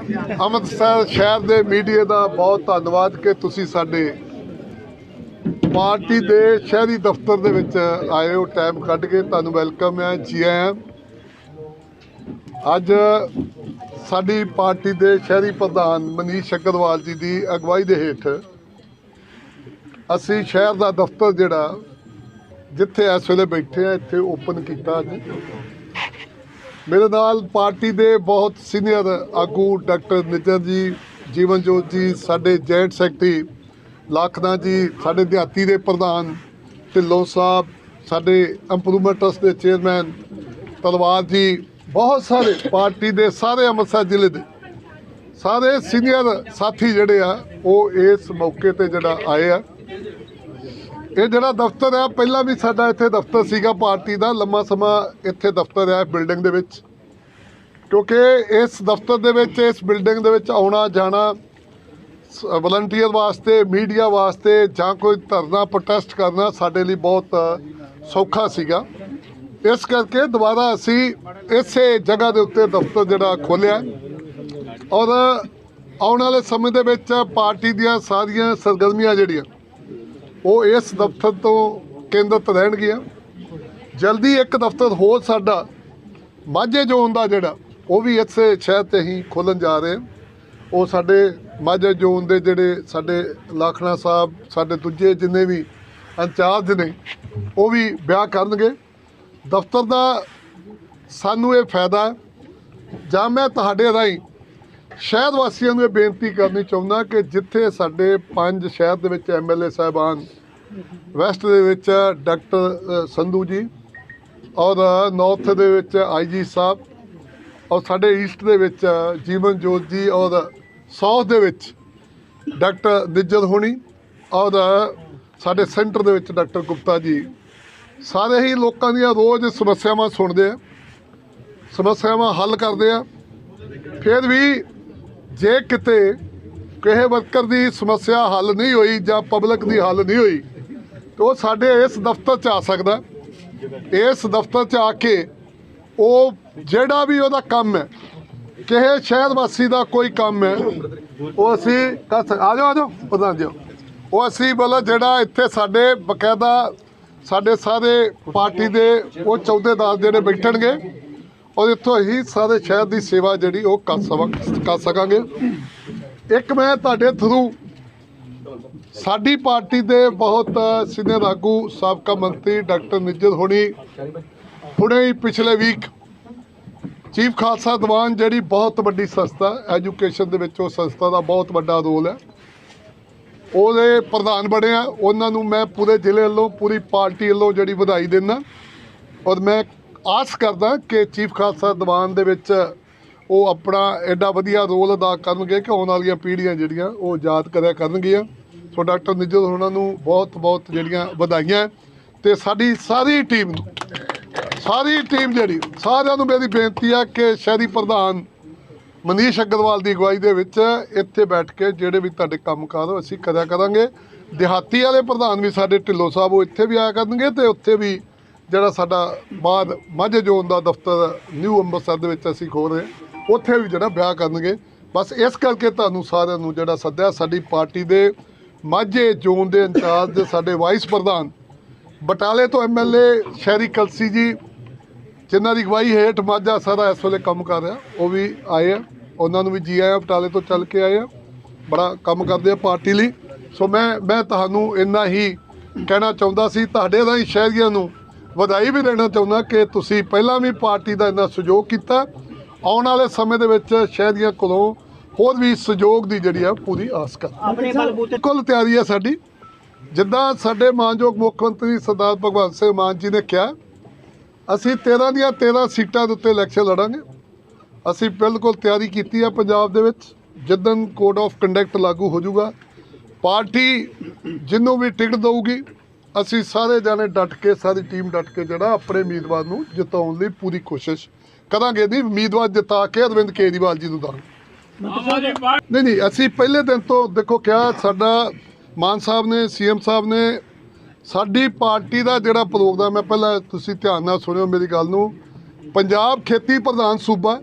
ਅੰਮ੍ਰਿਤਸਰ ਸ਼ਹਿਰ ਦੇ ਮੀਡੀਆ ਦਾ ਬਹੁਤ ਧੰਨਵਾਦ ਕਿ ਤੁਸੀਂ ਸਾਡੇ ਪਾਰਟੀ ਦੇ ਸ਼ਹਿਰੀ ਦਫ਼ਤਰ ਦੇ ਵਿੱਚ ਆਏ ਹੋ ਟਾਈਮ ਕੱਢ ਕੇ। ਤੁਹਾਨੂੰ ਵੈਲਕਮ ਹੈ, ਜੀ ਆਇਆਂ ਅੱਜ ਸਾਡੀ ਪਾਰਟੀ ਦੇ ਸ਼ਹਿਰੀ ਪ੍ਰਧਾਨ ਮਨੀਸ਼ ਅਗਰਵਾਲ ਜੀ ਦੀ ਅਗਵਾਈ ਦੇ ਹੇਠ ਅਸੀਂ ਸ਼ਹਿਰ ਦਾ ਦਫ਼ਤਰ ਜਿਹੜਾ ਜਿੱਥੇ ਇਸ ਵੇਲੇ ਬੈਠੇ ਆ ਇੱਥੇ ਓਪਨ ਕੀਤਾ ਅੱਜ। ਮੇਰੇ ਨਾਲ ਪਾਰਟੀ ਦੇ ਬਹੁਤ ਸੀਨੀਅਰ ਆਗੂ ਡਾਕਟਰ ਨਿਤਨ ਜੀ, ਜੀਵਨ ਜੋਤ ਜੀ, ਸਾਡੇ ਜੈਂਟ ਸੈਕਟਰੀ ਲੱਖਨਾ ਜੀ, ਸਾਡੇ ਦਿਹਾਤੀ ਦੇ ਪ੍ਰਧਾਨ ਢਿੱਲੋਂ ਸਾਹਿਬ, ਸਾਡੇ ਇੰਪਰੂਵਮੈਂਟ ਟਰਸਟ ਦੇ ਚੇਅਰਮੈਨ ਤਲਵਾਰ ਜੀ, ਬਹੁਤ ਸਾਰੇ ਪਾਰਟੀ ਦੇ ਸਾਰੇ ਅੰਮ੍ਰਿਤਸਰ ਜ਼ਿਲ੍ਹੇ ਦੇ ਸਾਰੇ ਸੀਨੀਅਰ ਸਾਥੀ ਜਿਹੜੇ ਆ, ਉਹ ਇਸ ਮੌਕੇ ਤੇ ਜਿਹੜਾ ਆਏ ਆ। ਇਹ ਜਿਹੜਾ ਦਫ਼ਤਰ ਆ, ਪਹਿਲਾਂ ਵੀ ਸਾਡਾ ਇੱਥੇ ਦਫ਼ਤਰ ਸੀਗਾ, ਪਾਰਟੀ ਦਾ ਲੰਮਾ ਸਮਾਂ ਇੱਥੇ ਦਫ਼ਤਰ ਆ, ਬਿਲਡਿੰਗ ਦੇ ਵਿੱਚ। ਕਿਉਂਕਿ ਇਸ ਦਫ਼ਤਰ ਦੇ ਵਿੱਚ, ਇਸ ਬਿਲਡਿੰਗ ਦੇ ਵਿੱਚ ਆਉਣਾ, ਜਾਣਾ ਵਲੰਟੀਅਰ ਵਾਸਤੇ ਮੀਡੀਆ ਵਾਸਤੇ ਜਾਂ ਕੋਈ ਧਰਨਾ ਪ੍ਰੋਟੈਸਟ ਕਰਨਾ ਸਾਡੇ ਲਈ ਬਹੁਤ ਸੌਖਾ ਸੀਗਾ। ਇਸ ਕਰਕੇ ਦੁਬਾਰਾ ਅਸੀਂ ਇਸੇ ਜਗ੍ਹਾ ਦੇ ਉੱਤੇ ਦਫ਼ਤਰ ਜਿਹੜਾ ਖੋਲ੍ਹਿਆ। ਔਰ ਆਉਣ ਵਾਲੇ ਸਮੇਂ ਦੇ ਵਿੱਚ ਪਾਰਟੀ ਦੀਆਂ ਸਾਰੀਆਂ ਸਰਗਰਮੀਆਂ ਜਿਹੜੀਆਂ, ਉਹ ਇਸ ਦਫ਼ਤਰ ਤੋਂ ਕੇਂਦਰਿਤ ਰਹਿਣਗੀਆਂ। ਜਲਦੀ ਇੱਕ ਦਫ਼ਤਰ ਹੋਰ ਸਾਡਾ ਮਾਝੇ ਜ਼ੋਨ ਦਾ ਜਿਹੜਾ ਉਹ ਵੀ ਇਸੇ ਸ਼ਹਿਰ ਤੇ ਹੀ ਖੋਲਣ ਜਾ ਰਹੇ ਉਹ ਸਾਡੇ ਮਾਝੇ ਜ਼ੋਨ ਦੇ ਜਿਹੜੇ ਸਾਡੇ ਲਾਖਣਾ ਸਾਹਿਬ, ਸਾਡੇ ਦੂਜੇ ਜਿੰਨੇ ਵੀ ਇੰਚਾਰਜ ਨੇ, ਉਹ ਵੀ ਵਿਆਹ ਕਰਨਗੇ। ਦਫ਼ਤਰ ਦਾ ਸਾਨੂੰ ਇਹ ਫਾਇਦਾ ਜਾਂ ਮੈਂ ਤੁਹਾਡੇ ਰਾਹੀਂ ਸ਼ਹਿਰ ਵਾਸੀਆਂ ਨੂੰ ਇਹ ਬੇਨਤੀ ਕਰਨੀ ਚਾਹੁੰਦਾ ਕਿ ਜਿੱਥੇ ਸਾਡੇ ਪੰਜ ਸ਼ਹਿਰ ਦੇ ਵਿੱਚ ਐਮਐਲਏ ਸਾਹਿਬਾਨ, ਵੈਸਟ ਦੇ ਵਿੱਚ ਡਾਕਟਰ ਸੰਧੂ ਜੀ ਔਰ ਨਾਰਥ ਦੇ ਵਿੱਚ ਆਈਜੀ ਸਾਹਿਬ ਔਰ ਸਾਡੇ ਈਸਟ ਦੇ ਵਿੱਚ ਜੀਵਨ ਜੋਤ ਜੀ ਔਰ ਸਾਊਥ ਦੇ ਵਿੱਚ ਡਾਕਟਰ ਨਿੱਜਰ ਹੋਣੀ ਔਰ ਸਾਡੇ ਸੈਂਟਰ ਦੇ ਵਿੱਚ ਡਾਕਟਰ ਗੁਪਤਾ ਜੀ। ਸਾਰੇ ਹੀ ਲੋਕਾਂ ਦੀਆਂ ਰੋਜ਼ ਸਮੱਸਿਆਵਾਂ ਸੁਣਦੇ ਆ, ਸਮੱਸਿਆਵਾਂ ਹੱਲ ਕਰਦੇ ਆ। ਫਿਰ ਵੀ ਜੇ ਕਿਤੇ ਕਿਸੇ ਵਰਕਰ ਦੀ ਸਮੱਸਿਆ ਹੱਲ ਨਹੀਂ ਹੋਈ ਜਾਂ ਪਬਲਿਕ ਦੀ ਹੱਲ ਨਹੀਂ ਹੋਈ, ਤਾਂ ਉਹ ਸਾਡੇ ਇਸ ਦਫ਼ਤਰ 'ਚ ਆ ਸਕਦਾ। ਇਸ ਦਫ਼ਤਰ 'ਚ ਆ ਕੇ ਉਹ ਜਿਹੜਾ ਵੀ ਉਹਦਾ ਕੰਮ ਹੈ, ਕਿਸੇ ਸ਼ਹਿਰ ਵਾਸੀ ਦਾ ਕੋਈ ਕੰਮ ਹੈ, ਉਹ ਅਸੀਂ ਕਰ ਸਕ ਆ ਜਾਓ ਆ ਜਾਓ ਪ੍ਰਧਾਨ ਜੀ ਉਹ ਅਸੀਂ ਬੋਲਾ ਜਿਹੜਾ ਇੱਥੇ ਸਾਡੇ ਬਕਾਇਦਾ, ਸਾਡੇ ਸਾਰੇ ਪਾਰਟੀ ਦੇ ਉਹ ਚੌਧੇਦਾਰ ਜਿਹੜੇ ਬੈਠਣਗੇ, ਔਰ ਇੱਥੋਂ ਹੀ ਸਾਰੇ ਸ਼ਹਿਰ ਦੀ ਸੇਵਾ ਜਿਹੜੀ ਉਹ ਕਰ ਸਕ ਕਰ ਸਕਾਂਗੇ। ਇੱਕ ਮੈਂ ਤੁਹਾਡੇ ਥਰੂ ਸਾਡੀ ਪਾਰਟੀ ਦੇ ਬਹੁਤ ਸੀਨੀਅਰ ਆਗੂ, ਸਾਬਕਾ ਮੰਤਰੀ ਡਾਕਟਰ ਨਿੱਜਰ ਹੋਣੀ ਹੁਣੇ ਹੀ ਪਿਛਲੇ ਵੀਕ ਚੀਫ ਖਾਲਸਾ ਦੀਵਾਨ ਜਿਹੜੀ ਬਹੁਤ ਵੱਡੀ ਸੰਸਥਾ ਐਜੂਕੇਸ਼ਨ ਦੇ ਵਿੱਚ ਉਹ ਸੰਸਥਾ ਦਾ ਬਹੁਤ ਵੱਡਾ ਰੋਲ ਹੈ। ਉਹਦੇ ਪ੍ਰਧਾਨ ਬਣੇ ਆ। ਉਹਨਾਂ ਨੂੰ ਮੈਂ ਪੂਰੇ ਜ਼ਿਲ੍ਹੇ ਵੱਲੋਂ, ਪੂਰੀ ਪਾਰਟੀ ਵੱਲੋਂ ਜਿਹੜੀ ਵਧਾਈ ਦਿੰਦਾ। ਔਰ ਮੈਂ ਆਸ ਕਰਦਾ ਕਿ ਚੀਫ ਖਾਲਸਾ ਦੀਵਾਨ ਦੇ ਵਿੱਚ ਉਹ ਆਪਣਾ ਐਡਾ ਵਧੀਆ ਰੋਲ ਅਦਾ ਕਰਨਗੇ ਕਿ ਆਉਣ ਵਾਲੀਆਂ ਪੀੜ੍ਹੀਆਂ ਜਿਹੜੀਆਂ ਉਹ ਯਾਦ ਕਰਿਆ ਕਰਨਗੀਆਂ। ਸੋ ਡਾਕਟਰ ਨਿੱਜਰ ਉਹਨਾਂ ਨੂੰ ਬਹੁਤ ਬਹੁਤ ਜਿਹੜੀਆਂ ਵਧਾਈਆਂ। ਤੇ ਸਾਡੀ ਸਾਰੀ ਟੀਮ ਨੂੰ ਸਾਰੀ ਟੀਮ ਜਿਹੜੀ, ਸਾਰਿਆਂ ਨੂੰ ਮੇਰੀ ਬੇਨਤੀ ਆ ਕਿ ਸ਼ਹਿਰੀ ਪ੍ਰਧਾਨ ਮਨੀਸ਼ ਅਗਰਵਾਲ ਦੀ ਅਗਵਾਈ ਦੇ ਵਿੱਚ ਇੱਥੇ ਬੈਠ ਕੇ ਜਿਹੜੇ ਵੀ ਤੁਹਾਡੇ ਕੰਮਕਾਰ ਉਹ ਅਸੀਂ ਕਰਿਆ ਕਰਾਂਗੇ। ਦਿਹਾਤੀ ਵਾਲੇ ਪ੍ਰਧਾਨ ਵੀ ਸਾਡੇ ਢਿੱਲੋਂ ਸਾਹਿਬ, ਉਹ ਇੱਥੇ ਵੀ ਆਇਆ ਕਰਨਗੇ ਤੇ ਉੱਥੇ ਵੀ ਜਿਹੜਾ ਸਾਡਾ ਬਾਅਦ ਮਾਝੇ ਜ਼ੋਨ ਦਾ ਦਫ਼ਤਰ ਨਿਊ ਅੰਮ੍ਰਿਤਸਰ ਦੇ ਵਿੱਚ ਅਸੀਂ ਖੋਲ ਰਹੇ ਉੱਥੇ ਵੀ ਜਿਹੜਾ ਵਿਆਹ ਕਰਨਗੇ। ਬਸ ਇਸ ਕਰਕੇ ਤੁਹਾਨੂੰ ਸਾਰਿਆਂ ਨੂੰ ਜਿਹੜਾ ਸੱਦਿਆ, ਸਾਡੀ ਪਾਰਟੀ ਦੇ ਮਾਝੇ ਜ਼ੋਨ ਦੇ ਇੰਚਾਰਜ ਦੇ ਸਾਡੇ ਵਾਈਸ ਪ੍ਰਧਾਨ, ਬਟਾਲੇ ਤੋਂ ਐਮਐਲਏ ਸ਼ਹਿਰੀ ਕਲਸੀ ਜੀ ਜਿਨ੍ਹਾਂ ਦੀ ਅਗਵਾਈ ਹੇਠ ਮਾਝਾ ਸਾਰਾ ਇਸ ਵੇਲੇ ਕੰਮ ਕਰ ਰਿਹਾ। ਉਹ ਵੀ ਆਏ ਆ। ਉਹਨਾਂ ਨੂੰ ਵੀ ਜੀ ਆਇਆਂ ਬਟਾਲੇ ਤੋਂ ਚੱਲ ਕੇ ਆਏ ਆ। ਬੜਾ ਕੰਮ ਕਰਦੇ ਆ ਪਾਰਟੀ ਲਈ। ਸੋ ਮੈਂ ਮੈਂ ਤੁਹਾਨੂੰ ਇੰਨਾ ਹੀ ਕਹਿਣਾ ਚਾਹੁੰਦਾ ਸੀ। ਤੁਹਾਡੇ ਰਾਹੀਂ ਸ਼ਹਿਰੀਆਂ ਨੂੰ ਵਧਾਈ ਵੀ ਦੇਣਾ ਚਾਹੁੰਦਾ ਕਿ ਤੁਸੀਂ ਪਹਿਲਾਂ ਵੀ ਪਾਰਟੀ ਦਾ ਇੰਨਾ ਸਹਿਯੋਗ ਕੀਤਾ। ਆਉਣ ਵਾਲੇ ਸਮੇਂ ਦੇ ਵਿੱਚ ਸ਼ਹਿਰੀਆਂ ਕੋਲੋਂ ਹੋਰ ਵੀ ਸਹਿਯੋਗ ਦੀ ਜਿਹੜੀ ਆ ਪੂਰੀ ਆਸ ਕਰ। ਆਪਣੇ ਬਲਬੂਤੇ ਕੁੱਲ ਤਿਆਰੀ ਹੈ ਸਾਡੀ। ਜਿੱਦਾਂ ਸਾਡੇ ਮਾਨਯੋਗ ਮੁੱਖ ਮੰਤਰੀ ਸਰਦਾਰ ਭਗਵੰਤ ਸਿੰਘ ਮਾਨ ਜੀ ਨੇ ਕਿਹਾ ਅਸੀਂ 13 ਦੀਆਂ 13 ਸੀਟਾਂ ਦੇ ਉੱਤੇ ਇਲੈਕਸ਼ਨ ਲੜਾਂਗੇ। ਅਸੀਂ ਬਿਲਕੁਲ ਤਿਆਰੀ ਕੀਤੀ ਹੈ ਪੰਜਾਬ ਦੇ ਵਿੱਚ। ਜਿੱਦਨ ਕੋਡ ਆਫ ਕੰਡਕਟ ਲਾਗੂ ਹੋ ਜਾਊਗਾ ਪਾਰਟੀ ਜਿਹਨੂੰ ਵੀ ਟਿਕਟ ਦਊਗੀ ਅਸੀਂ ਸਾਰੇ ਜਾਣੇ ਡਟ ਕੇ ਸਾਰੀ ਟੀਮ ਡਟ ਕੇ ਜਿਹੜਾ ਆਪਣੇ ਉਮੀਦਵਾਰ ਨੂੰ ਜਿਤਾਉਣ ਲਈ ਪੂਰੀ ਕੋਸ਼ਿਸ਼ ਕਰਾਂਗੇ ਨਹੀਂ ਉਮੀਦਵਾਰ ਜਿਤਾ ਕੇ ਅਰਵਿੰਦ ਕੇਜਰੀਵਾਲ ਜੀ ਨੂੰ ਦਾਂਗੇ। ਨਹੀਂ ਨਹੀਂ ਅਸੀਂ ਪਹਿਲੇ ਦਿਨ ਤੋਂ ਦੇਖੋ ਕਿਹਾ ਸਾਡਾ ਮਾਨ ਸਾਹਿਬ ਨੇ ਸੀਐਮ ਸਾਹਿਬ ਨੇ ਸਾਡੀ ਪਾਰਟੀ ਦਾ ਜਿਹੜਾ ਪ੍ਰੋਗਰਾਮ ਹੈ ਪਹਿਲਾਂ ਤੁਸੀਂ ਧਿਆਨ ਨਾਲ ਸੁਣਿਓ ਮੇਰੀ ਗੱਲ ਨੂੰ। ਪੰਜਾਬ ਖੇਤੀ ਪ੍ਰਧਾਨ ਸੂਬਾ,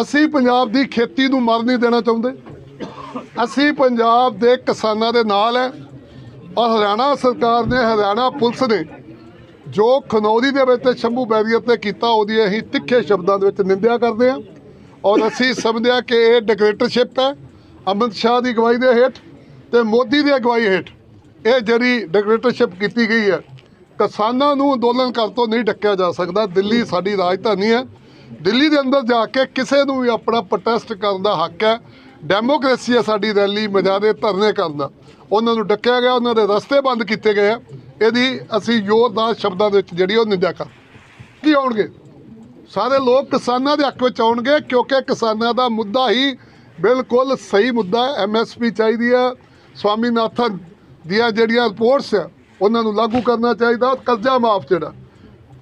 ਅਸੀਂ ਪੰਜਾਬ ਦੀ ਖੇਤੀ ਨੂੰ ਮਰ ਨਹੀਂ ਦੇਣਾ ਚਾਹੁੰਦੇ। ਅਸੀਂ ਪੰਜਾਬ ਦੇ ਕਿਸਾਨਾਂ ਦੇ ਨਾਲ ਹੈ। ਔਰ ਹਰਿਆਣਾ ਸਰਕਾਰ ਨੇ, ਹਰਿਆਣਾ ਪੁਲਿਸ ਨੇ ਜੋ ਖਨੌਰੀ ਦੇ ਵਿੱਚ ਸ਼ੰਭੂ ਬੈਰੀਅਰ ਤੇ ਕੀਤਾ, ਉਹਦੀ ਅਸੀਂ ਤਿੱਖੇ ਸ਼ਬਦਾਂ ਦੇ ਵਿੱਚ ਨਿੰਦਿਆ ਕਰਦੇ ਹਾਂ। ਔਰ ਅਸੀਂ ਸਮਝਦੇ ਹਾਂ ਕਿ ਇਹ ਡਿਕਟੇਟਰਸ਼ਿਪ ਹੈ। ਅਮਿਤ ਸ਼ਾਹ ਦੀ ਅਗਵਾਈ ਦੇ ਹੇਠ ਤੇ ਮੋਦੀ ਦੀ ਅਗਵਾਈ ਹੇਠ। ਇਹ ਜਿਹੜੀ ਡਿਕਟੇਟਰਸ਼ਿਪ ਕੀਤੀ ਗਈ ਹੈ, ਕਿਸਾਨਾਂ ਨੂੰ ਅੰਦੋਲਨ ਕਰਨ ਤੋਂ ਨਹੀਂ ਡੱਕਿਆ ਜਾ ਸਕਦਾ। ਦਿੱਲੀ ਸਾਡੀ ਰਾਜਧਾਨੀ ਹੈ। ਦਿੱਲੀ ਦੇ ਅੰਦਰ ਜਾ ਕੇ ਕਿਸੇ ਨੂੰ ਵੀ ਆਪਣਾ ਪ੍ਰੋਟੈਸਟ ਕਰਨ ਦਾ ਹੱਕ ਹੈ। ਡੈਮੋਕ੍ਰੇਸੀ ਹੈ ਸਾਡੀ ਰੈਲੀ ਮਜਾਦੇ ਧਰਨੇ ਕਰਨ ਦਾ। ਉਹਨਾਂ ਨੂੰ ਡੱਕਿਆ ਗਿਆ, ਉਹਨਾਂ ਦੇ ਰਸਤੇ ਬੰਦ ਕੀਤੇ ਗਏ ਆ। ਇਹਦੀ ਅਸੀਂ ਜ਼ੋਰਦਾਰ ਸ਼ਬਦਾਂ ਦੇ ਵਿੱਚ ਜਿਹੜੀ ਉਹ ਨਿੰਦਾ ਕਰ ਕੀ ਆਉਣਗੇ ਸਾਰੇ ਲੋਕ ਕਿਸਾਨਾਂ ਦੇ ਹੱਕ ਵਿੱਚ ਆਉਣਗੇ, ਕਿਉਂਕਿ ਕਿਸਾਨਾਂ ਦਾ ਮੁੱਦਾ ਹੀ ਬਿਲਕੁਲ ਸਹੀ ਮੁੱਦਾ ਹੈ। ਐਮਐਸਪੀ ਚਾਹੀਦੀ ਹੈ। ਸਵਾਮੀਨਾਥਨ ਦੀਆਂ ਜਿਹੜੀਆਂ ਰਿਪੋਰਟਸ ਉਹਨਾਂ ਨੂੰ ਲਾਗੂ ਕਰਨਾ ਚਾਹੀਦਾ, ਕਰਜ਼ਾ ਮਾਫ ਜਿਹੜਾ।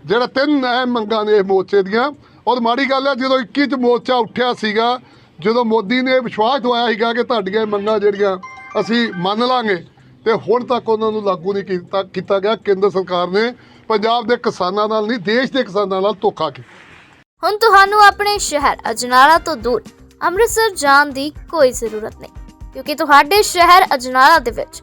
ਜਿਹੜਾ ਤਿੰਨ ਅਹਿਮ ਮੰਗਾਂ ਨੇ ਇਹ ਮੋਰਚੇ ਦੀਆਂ, ਔਰ ਮਾੜੀ ਗੱਲ ਹੈ ਜਦੋਂ 21 ਚ ਮੋਰਚਾ ਉੱਠਿਆ ਸੀਗਾ, ਜਦੋਂ ਮੋਦੀ ਨੇ ਵਿਸ਼ਵਾਸ ਦਵਾਇਆ ਸੀਗਾ ਕਿ ਤੁਹਾਡੀਆਂ ਮੰਗਾਂ ਜਿਹੜੀਆਂ ਅਸੀਂ ਮੰਨ ਲਾਂਗੇ, ਤੇ ਹੁਣ ਤੱਕ ਉਹਨਾਂ ਨੂੰ ਲਾਗੂ ਨਹੀਂ ਕੀਤਾ ਕੀਤਾ ਗਿਆ। ਕੇਂਦਰ ਸਰਕਾਰ ਨੇ ਪੰਜਾਬ ਦੇ ਕਿਸਾਨਾਂ ਨਾਲ ਨਹੀਂ, ਦੇਸ਼ ਦੇ ਕਿਸਾਨਾਂ ਨਾਲ ਧੋਖਾ ਕੀਤਾ। ਹੁਣ ਤੁਹਾਨੂੰ ਆਪਣੇ ਸ਼ਹਿਰ ਅਜਨਾਲਾ ਤੋਂ ਦੂਰ ਅੰਮ੍ਰਿਤਸਰ ਜਾਣ ਦੀ ਕੋਈ ਜ਼ਰੂਰਤ ਨਹੀਂ, ਕਿਉਂਕਿ ਤੁਹਾਡੇ ਸ਼ਹਿਰ ਅਜਨਾਲਾ ਦੇ ਵਿੱਚ